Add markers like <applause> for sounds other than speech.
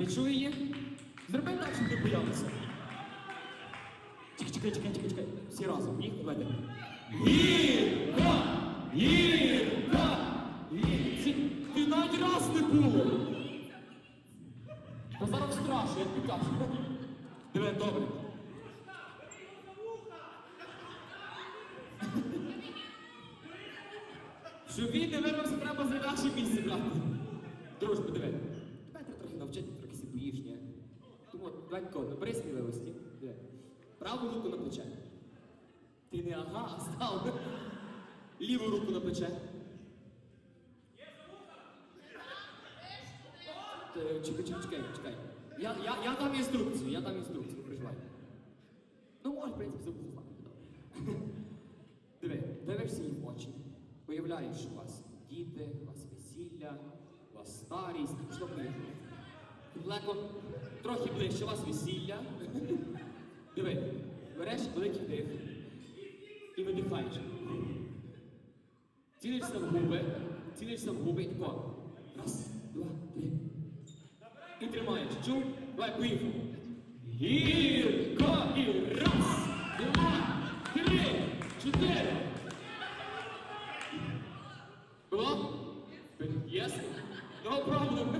Відчуй її? Зроби так, щоб ти боялися. Чекай, чекай, чекай, чекай, чекай. Всі разом. Їх давайте. Гірка! Гірка! Гірка! Ти навіть раз не було! Та зараз страшно, як ти кажеш. Диви, добре. Щоб він не вирвався, треба за наше місце брати. Дружбу, диви. Треба трохи навчити, Тому от, давай тако, набери сміливості. Праву руку на плече. Ти не ага, а став. Ліву руку на плече. Чекай, чекай, чекай, чекай. Я, я, я дам інструкцію, я дам інструкцію, не переживай. Ну, може, в принципі, забув знати. <laughs> Диви, дивишся їм в очі. Уявляєш, що у вас діти, у вас весілля, у вас старість, що поїхали. Леко, трохи ближче у вас весілля. Диви, береш великий дих і видихаєш. Цілишся в губи, цілишся в губи і тако. Раз, два, три. І тримаєш. Чув? Давай, поїхав. Гірко і раз, два, три, чотири. Було? Єс? Давай пробуємо.